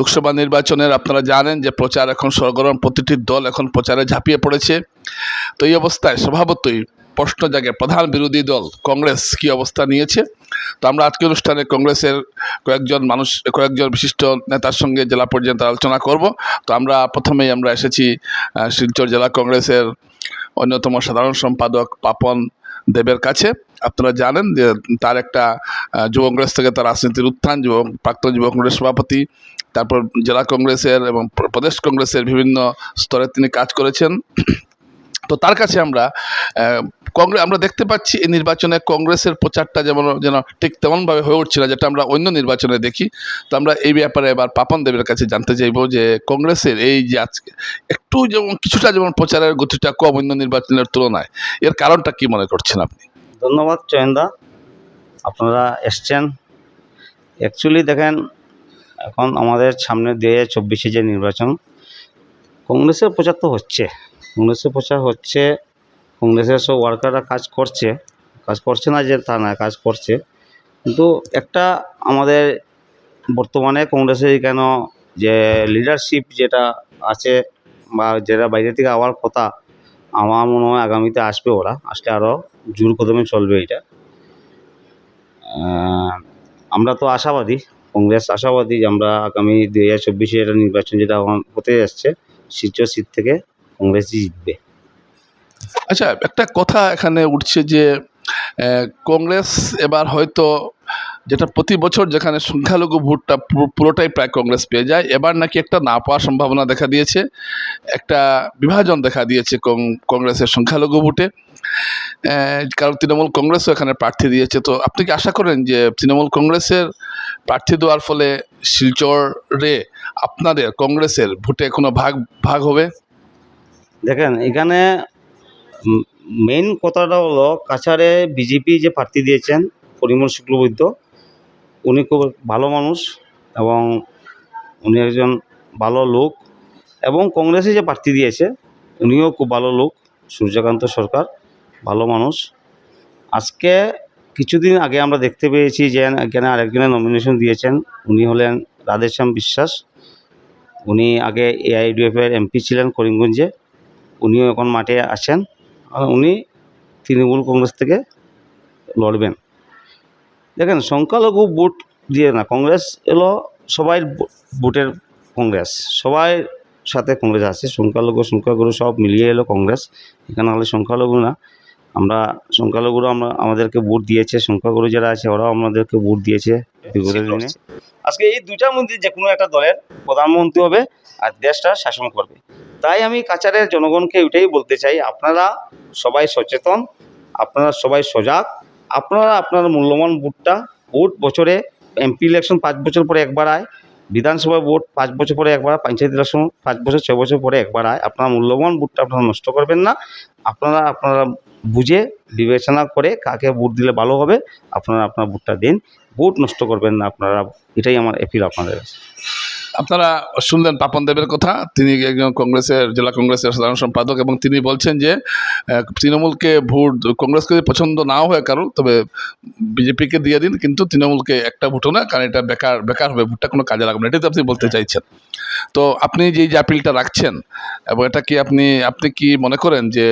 লোকসভা নির্বাচনের, আপনারা জানেন যে প্রচার এখন সরগরম, প্রতিটি দল এখন প্রচারে ঝাঁপিয়ে পড়েছে। তো এই অবস্থায় স্বভাবতই প্রশ্ন জাগে, প্রধান বিরোধী দল কংগ্রেস কি অবস্থা নিয়েছে? তো আমরা আজকে অনুষ্ঠানে কংগ্রেসের কয়েকজন মানুষ, কয়েকজন বিশিষ্ট নেতার সঙ্গে জেলা পর্যন্ত আলোচনা করব। তো আমরা প্রথমেই আমরা এসেছি শিলচর জেলা কংগ্রেসের অন্যতম সাধারণ সম্পাদক পাপন দেবের কাছে। আপনারা জানেন যে তার একটা যুব কংগ্রেস থেকে তার রাজনীতির উত্থান, যুব, প্রাক্তন যুব কংগ্রেস সভাপতি, তারপর জেলা কংগ্রেসের এবং প্রদেশ কংগ্রেসের বিভিন্ন স্তরে তিনি কাজ করেছেন। তো তার কাছে আমরা কংগ্রেস আমরা দেখতে পাচ্ছি এই নির্বাচনে কংগ্রেসের প্রচারটা যেমন, যেন ঠিক তেমনভাবে হয়ে উঠছিল, যেটা আমরা অন্য নির্বাচনে দেখি। তো আমরা এই ব্যাপারে এবার পাপন দেবের কাছে জানতে চাইব যে কংগ্রেসের এই যে আজকে একটু যেমন, কিছুটা যেমন প্রচারের গতিটা কম অন্য নির্বাচনের তুলনায়, এর কারণটা কি মনে করছেন আপনি? ধন্যবাদ চয়নদা, আপনারা এসছেন। অ্যাকচুয়ালি দেখেন, এখন আমাদের সামনে হাজার চব্বিশে যে নির্বাচন কংগ্রেসের প্রচার তো হচ্ছে। কংগ্রেসের প্রচার হচ্ছে, কংগ্রেসের সব ওয়ার্কাররা কাজ করছে। কাজ করছে না যে তা না, কাজ করছে। কিন্তু একটা আমাদের বর্তমানে কংগ্রেসের কেন যে লিডারশিপ যেটা আছে বা যেটা বাইরে থেকে আওয়ার কথা, আমার মনে হয় আগামীতে আসবে ওরা। আসলে আরও জোর কদমে চলবে এটা। আমরা তো আশাবাদী, কংগ্রেস আশাবাদী যে আমরা আগামী দু হাজার চব্বিশে এটা নির্বাচন যেটা হতে যাচ্ছে। শিলচর সিট থেকে কংগ্রেসই জিতবে। আচ্ছা একটা কথা এখানে উঠছে যে কংগ্রেস এবার হয়তো যেটা প্রতি বছর যেখানে সংখ্যালঘু ভোটটা পুরোটাই প্রায় কংগ্রেস পেয়ে যায়। এবার নাকি একটা না পাওয়ার সম্ভাবনা দেখা দিয়েছে। একটা বিভাজন দেখা দিয়েছে কংগ্রেসের সংখ্যালঘু ভোটে। কারণ তৃণমূল কংগ্রেসও এখানে প্রার্থী দিয়েছে। তো আপনি কি আশা করেন যে তৃণমূল কংগ্রেসের প্রার্থী দেওয়ার ফলে শিলচরে আপনাদের কংগ্রেসের ভোটে কোনো ভাগ ভাগ হবে? দেখেন, এখানে মেইন কথাটা হলো কাছাড়ে বিজেপি যে প্রার্থী দিয়েছেন পরিমল শুক্লবৈদ্য উনি খুব ভালো মানুষ এবং উনি একজন ভালো লোক এবং কংগ্রেসে যে প্রার্থী দিয়েছে, উনিও খুব ভালো লোক, সূর্যকান্ত সরকার, ভালো মানুষ। আজকে কিছুদিন আগে আমরা দেখতে পেয়েছি যে এখানে আরেকজনের নমিনেশন দিয়েছেন, উনি হলেন রাধেশ্যাম বিশ্বাস। উনি আগে এআইডিএফ এর এমপি ছিলেন করিমগঞ্জে, উনিও এখন মাঠে আছেন। উনি তৃণমূল কংগ্রেস থেকে লড়বেন। দেখেন সংখ্যালঘু ভোট দিয়ে না কংগ্রেস এলো সবাই ভোটের কংগ্রেস সবাই সাথে কংগ্রেস আছে সংখ্যালঘু সংখ্যাগুরু সব মিলিয়ে এলো কংগ্রেস এখানে হলে সংখ্যালঘু না। আমরা সংখ্যালঘুরা আমরা আমাদেরকে ভোট দিয়েছে সংখ্যাগুরু যারা আছে ওরাও আমাদেরকে ভোট দিয়েছে আজকে এই দুইটার মধ্যে যে কোনো একটা দলের প্রধানমন্ত্রী হবে আর দেশটা শাসন করবে। তাই আমি কাছাড়ের জনগণকে ওইটাই বলতে চাই আপনারা সবাই সচেতন আপনারা সবাই সজাগ আপনারা আপনার মূল্যবান ভোটটা, ভোট বছরে এমপি ইলেকশন পাঁচ বছর পরে একবার আয়, বিধানসভা ভোট পাঁচ বছর পরে একবার পঞ্চায়েত ইলেকশন পাঁচ বছর, ছয় বছর পরে একবার আয়। আপনার মূল্যবান ভোটটা আপনারা নষ্ট করবেন না। আপনারা আপনারা বুঝে বিবেচনা করে কাকে ভোট দিলে ভালো হবে, আপনারা আপনার ভোটটা দিন। ভোট নষ্ট করবেন না, আপনারা, এটাই আমার অ্যাপিল আপনাদের কাছে। আপনারা শুনলেন পাপন দেবের কথা। তিনি একজন কংগ্রেসের জেলা কংগ্রেসের সাধারণ সম্পাদক এবং তিনি বলছেন যে তৃণমূলকে ভোট কংগ্রেসকে যদি পছন্দ নাও হয় কারও তবে বিজেপিকে দিয়ে দিন কিন্তু তৃণমূলকে একটা ভোটও না কারণ এটা বেকার বেকার হবে ভোটটা কোনো কাজে লাগবে না। এটাই তো আপনি বলতে চাইছেন। তো আপনি যে যে আপিলটা রাখছেন এবং এটা কি আপনি আপনি কি মনে করেন যে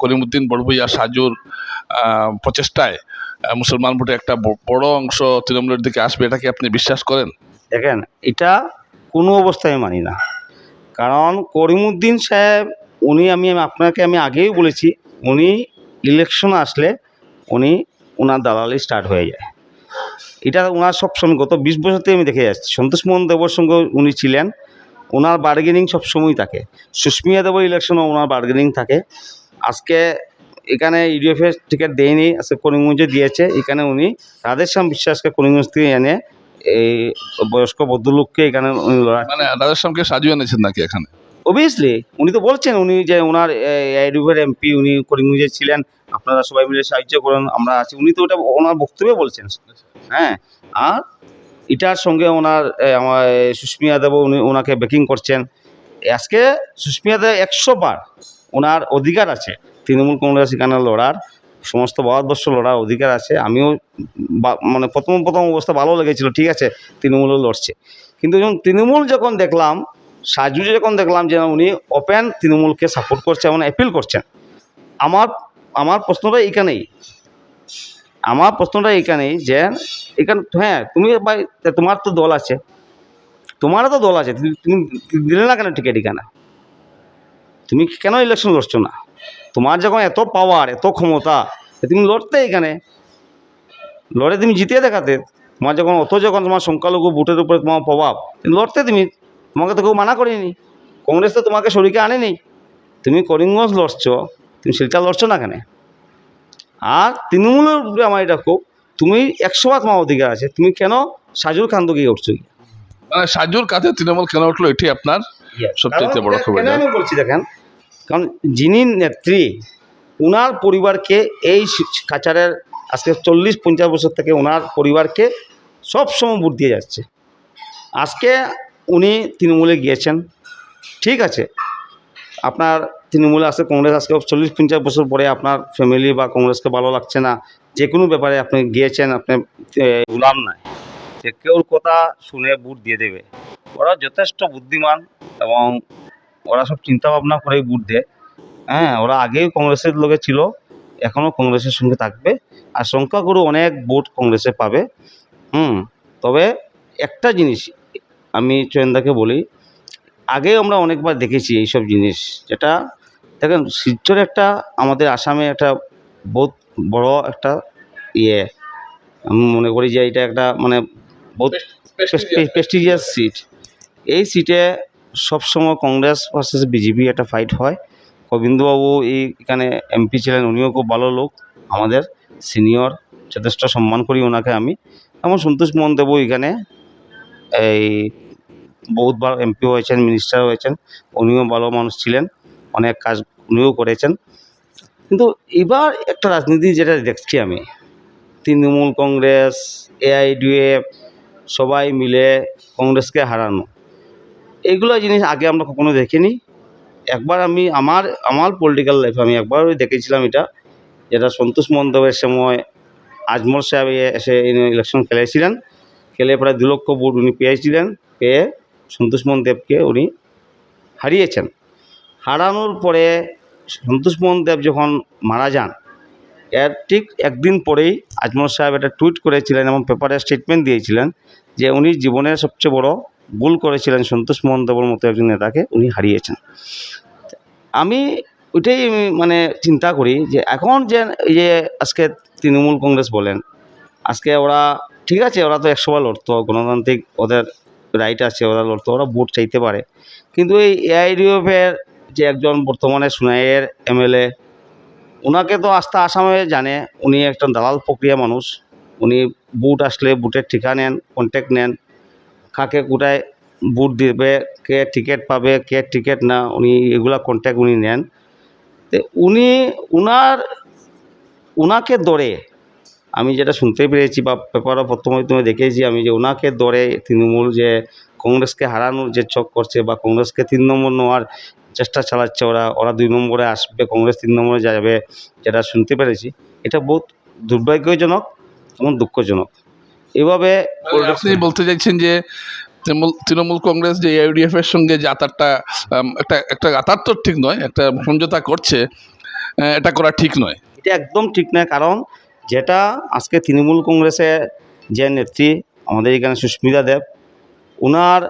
করিমউদ্দিন বড়ভুইয়া সাজুর প্রচেষ্টায় মুসলমান ভোটে একটা বড় অংশ তৃণমূলের দিকে আসবে এটা কি আপনি বিশ্বাস করেন? দেখেন এটা কোনো অবস্থায় মানি না। কারণ করিমুদ্দিন সাহেব, উনি আমি আপনাকে আমি আগেই বলেছি, উনি ইলেকশন আসলে উনি ওনার দালালি স্টার্ট হয়ে যায়। এটা ওনার সবসময়, গত বিশ বছর থেকে আমি দেখে যাচ্ছি। সন্তোষ মোহন দেবর সঙ্গে উনি ছিলেন ওনার বার্গেনিং সবসময় থাকে। সুস্মিয়া দেবর ইলেকশনও ওনার বার্গেনিং থাকে। আজকে এখানে ইউডিএফের টিকিট দেয়নি, আজকে করিমগঞ্জে দিয়েছে। এখানে উনি রাধেশ্যাম বিশ্বাসকে করিমগঞ্জ থেকে এনে এই বয়স্ক ভদ্রলোককে এখানে মানে রাধাশ্যামকে সাজিয়ে এনেছেন নাকি এখানে? অবভিয়াসলি উনি তো বলছেন উনি যে ওনার এডিউভের এমপি উনি করিমগঞ্জে ছিলেন আপনারা সবাই মিলে সাহায্য করুন আমরা আছি। উনি তো ওটা ওনার বক্তব্যে বলছেন। হ্যাঁ আর এটার সঙ্গে ওনার আমার সুস্মিয়া দেব উনি ওনাকে ব্যাকিং করছেন। আজকে সুস্মিয়া দেব একশো বার ওনার অধিকার আছে তৃণমূল কংগ্রেস এখানে লড়ার। সমস্ত ভারতবর্ষ লড়ার অধিকার আছে। আমিও মানে প্রথম প্রথম অবস্থা ভালো লেগেছিল, ঠিক আছে, তৃণমূলও লড়ছে। কিন্তু যখন তৃণমূল যখন দেখলাম সাজু যখন দেখলাম যে উনি ওপেন তৃণমূলকে সাপোর্ট করছে এবং অ্যাপিল করছেন, আমার আমার প্রশ্নটা এইখানেই। আমার প্রশ্নটা এইখানেই যে, এখানে হ্যাঁ তুমি ভাই তোমার তো দল আছে। তোমারও তো দল আছে, তুমি দিলে না কেন টিকিট এখানে? তুমি কেন ইলেকশন লড়ছো না? তোমার যখন এত পাওয়ার এত ক্ষমতা তুমি লড়তে এখানে লড়ে তুমি জিতিয়ে দেখাতে তোমার যখন অত যখন তোমার সংখ্যালঘু বুটের উপরে তোমার প্রভাব লড়তে তুমি তোমাকে তো কেউ মানা করেনি কংগ্রেস তো তোমাকে শরীকে আনেনি তুমি করিমগঞ্জ লড়ছ তুমি সেটা লড়ছো না কেন? আর তৃণমূলের উপরে আমার এটা খুব তুমি একশো বার তোমার অধিকার আছে তুমি কেন সাজুর কান্দ গিয়ে উঠছো সাজুর কাছে তৃণমূল কেন উঠল এটি আপনার সবচেয়ে বড় খবর আমি বলছি দেখেন কারণ যিনি নেত্রী ওনার পরিবারকে এই কাছাড়ের আজকে চল্লিশ, পঞ্চাশ বছর থেকে ওনার পরিবারকে সব সময় ভোট দিয়ে যাচ্ছে। আজকে উনি তৃণমূলে গিয়েছেন, ঠিক আছে। আপনার তৃণমূলে আজকে কংগ্রেস আজকে চল্লিশ, পঞ্চাশ বছর পরে আপনার ফ্যামিলি বা কংগ্রেসকে ভালো লাগছে না, যে কোনো ব্যাপারে আপনি গিয়েছেন, আপনি গুলাম নাই। যে কেউ কথা শুনে ভোট দিয়ে দেবে। ওরা যথেষ্ট বুদ্ধিমান এবং ওরা সব চিন্তা ভাবনা করেই ভোট দেয়। হ্যাঁ ওরা আগেই কংগ্রেসের লোকে ছিল এখনও কংগ্রেসের সঙ্গে থাকবে আর সংখ্যাগুরু অনেক ভোট কংগ্রেসে পাবে। হুম তবে একটা জিনিস আমি চয়নদাকে বলি আগেও আমরা অনেকবার দেখেছি এইসব জিনিস যেটা দেখেন শিলচর একটা আমাদের আসামে একটা বহুত বড় একটা ইয়ে আমি মনে করি যে এটা একটা মানে বহুত প্রেস্টিজিয়াস সিট এই সিটে সবসময় কংগ্রেস ভার্সেস বিজেপি একটা ফাইট হয়। গোবিন্দবাবু এই এখানে এমপি ছিলেন, উনিও খুব ভালো লোক। আমাদের সিনিয়র যথেষ্ট সম্মান করি ওনাকে আমি। এমন সন্তোষ মোহন দেবও এখানে। এই বহুতবার এমপি হয়েছেন মিনিস্টার হয়েছেন, উনিও ভালো মানুষ ছিলেন, অনেক কাজ উনিও করেছেন। কিন্তু এবার একটা রাজনীতি যেটা দেখছি আমি। তৃণমূল কংগ্রেস এআইডিএফ সবাই মিলে কংগ্রেসকে হারানো। এইগুলো জিনিস আগে আমরা কখনো দেখিনি। একবার আমি আমার আমার পলিটিক্যাল লাইফে আমি একবার দেখেছিলাম এটা, যেটা সন্তোষ মন্ডপের সময় আজমল সাহেব এসে ইলেকশন খেলেছিলেন খেলে প্রায় দু লক্ষ ভোট উনি পেয়েছিলেন পেয়ে সন্তোষ মোহন দেবকে উনি হারিয়েছেন। হারানোর পরে সন্তোষ মোহন দেব যখন মারা যান, এর ঠিক একদিন পরেই আজমল সাহেব একটা টুইট করেছিলেন এবং পেপারে স্টেটমেন্ট দিয়েছিলেন যে উনি জীবনের সবচেয়ে বড় ভুল করেছিলেন সন্তোষ মোহন দেবর মতো একজন নেতাকে উনি হারিয়েছেন। আমি ওইটাই মানে চিন্তা করি যে এখন যে যে আজকে তৃণমূল কংগ্রেস বলেন, আজকে ওরা ঠিক আছে, ওরা তো একশোবার লড়তো, গণতান্ত্রিক ওদের রাইট আছে, ওরা লড়তো, ওরা ভোট চাইতে পারে। কিন্তু এই এআইডিএফের যে একজন বর্তমানে সুনাইয়ের এমএলএ, ওনাকে তো আস্থা আসামে জানে, উনি একটা দালাল প্রক্রিয়া মানুষ, উনি বুট আসলে বুটের ঠিকা নেন কন্ট্যাক্ট নেন কাকে কোথায় বুট দিবে, কে টিকিট পাবে, কে টিকিট না, উনি এগুলা কন্ট্যাক্ট উনি নেন। তো উনি উনার, উনাকে দরে আমি যেটা শুনতে পেরেছি বা পেপারও প্রথমে তুমি দেখেছি, আমি যে ওনাকে দরে তৃণমূল যে কংগ্রেসকে হারানোর যে চক করছে বা কংগ্রেসকে তিন নম্বর নেওয়ার চেষ্টা চালাচ্ছে ওরা ওরা দুই নম্বরে আসবে, কংগ্রেস তিন নম্বরে যাবে, যেটা শুনতে পেরেছি। এটা বহুত দুর্ভাগ্যজনক এবং দুঃখজনক। এভাবে মানে আপনি বলতে চাইছেন যে তৃণমূল তৃণমূল কংগ্রেস যে ইউডিএফ এর সঙ্গে যে আতারটা একটা একটা আতার তো ঠিক নয় একটা সমঝোতা করছে এটা করা ঠিক নয়। এটা একদম ঠিক নয় কারণ যেটা আজকে তৃণমূল কংগ্রেসের যে নেত্রী আমাদের এখানে সুস্মিতা দেব ওনার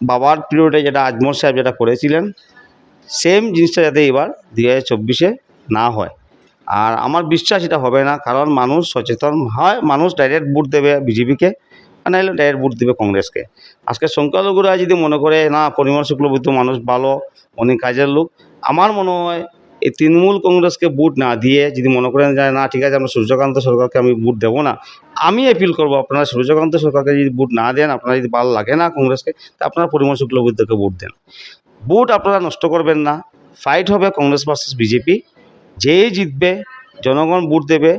বাবার পিরিয়ডে যেটা আজমল সাহেব যেটা করেছিলেন সেম জিনিসটা যাতে এবার দু হাজার চব্বিশে না হয়। আর আমার বিশ্বাস এটা হবে না, কারণ মানুষ সচেতন হয়, মানুষ ডাইরেক্ট ভোট দেবে বিজেপিকে নাহলে ডাইরেক্ট ভোট দেবে কংগ্রেসকে। আজকে সংখ্যালঘুরা যদি মনে করে, না, পরিমল শুক্লবৈদ্য মানুষ ভালো অনেক কাজের লোক, আমার মনে হয় এই তৃণমূল কংগ্রেসকে ভোট না দিয়ে যদি মনে করেন যে, না, ঠিক আছে, আমরা সূর্যকান্ত সরকারকে আমি ভোট দেবো না, আমি অ্যাপিল করব, আপনারা সূর্যকান্ত সরকারকে যদি ভোট না দেন, আপনারা যদি ভালো লাগে না কংগ্রেসকে, তা আপনারা পরিমল শুক্লবৈদ্যকে ভোট দেন। ভোট আপনারা নষ্ট করবেন না ফাইট হবে কংগ্রেস ভার্সেস বিজেপি। যেই জিতবে জনগণ ভোট দেবে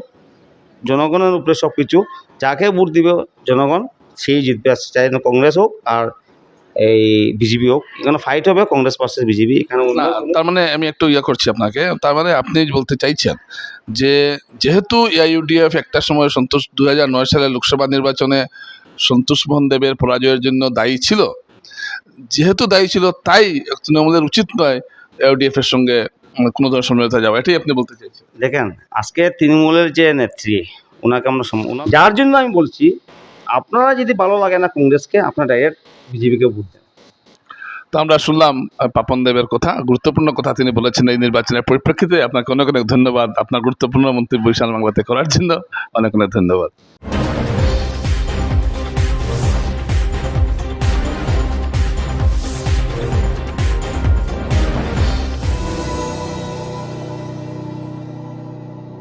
জনগণের উপরে সব কিছু যাকে ভোট দিবে জনগণ সেই জিতবে। চাই না কংগ্রেস হোক আর এই বিজেপি হোক এখানে ফাইট হবে কংগ্রেস ভার্সেস বিজেপি এখানে তার মানে আমি একটু ইয়ে করছি আপনাকে তার মানে আপনি বলতে চাইছেন যে যেহেতু ইউডিএফ একটা সময় সন্তোষ দু নয় সালে লোকসভা নির্বাচনে সন্তোষ মোহন দেবের পরাজয়ের জন্য দায়ী ছিল যেহেতু দায়ী ছিল তাই তৃণমূলের উচিত নয় ইউডিএফ এর সঙ্গে কোনো ধরনের সম্মিলিত যাওয়া এটাই আপনি বলতে চাইছেন। দেখেন আজকে তৃণমূলের যে নেত্রী ওনাকে আমরা যার জন্য আমি বলছি আপনারা যদি ভালো লাগে না কংগ্রেসকে আপনারা ডাইরেক্ট বিজেপিকে ভোট দেন। তো আমরা শুনলাম পাপন দেবের কথা গুরুত্বপূর্ণ কথা তিনি বলেছেন এই নির্বাচনের পরিপ্রেক্ষিতে। আপনাকে অনেক অনেক ধন্যবাদ। আপনার গুরুত্বপূর্ণ মন্তব্য বিশাল বাংলাতে করার জন্য অনেক অনেক ধন্যবাদ।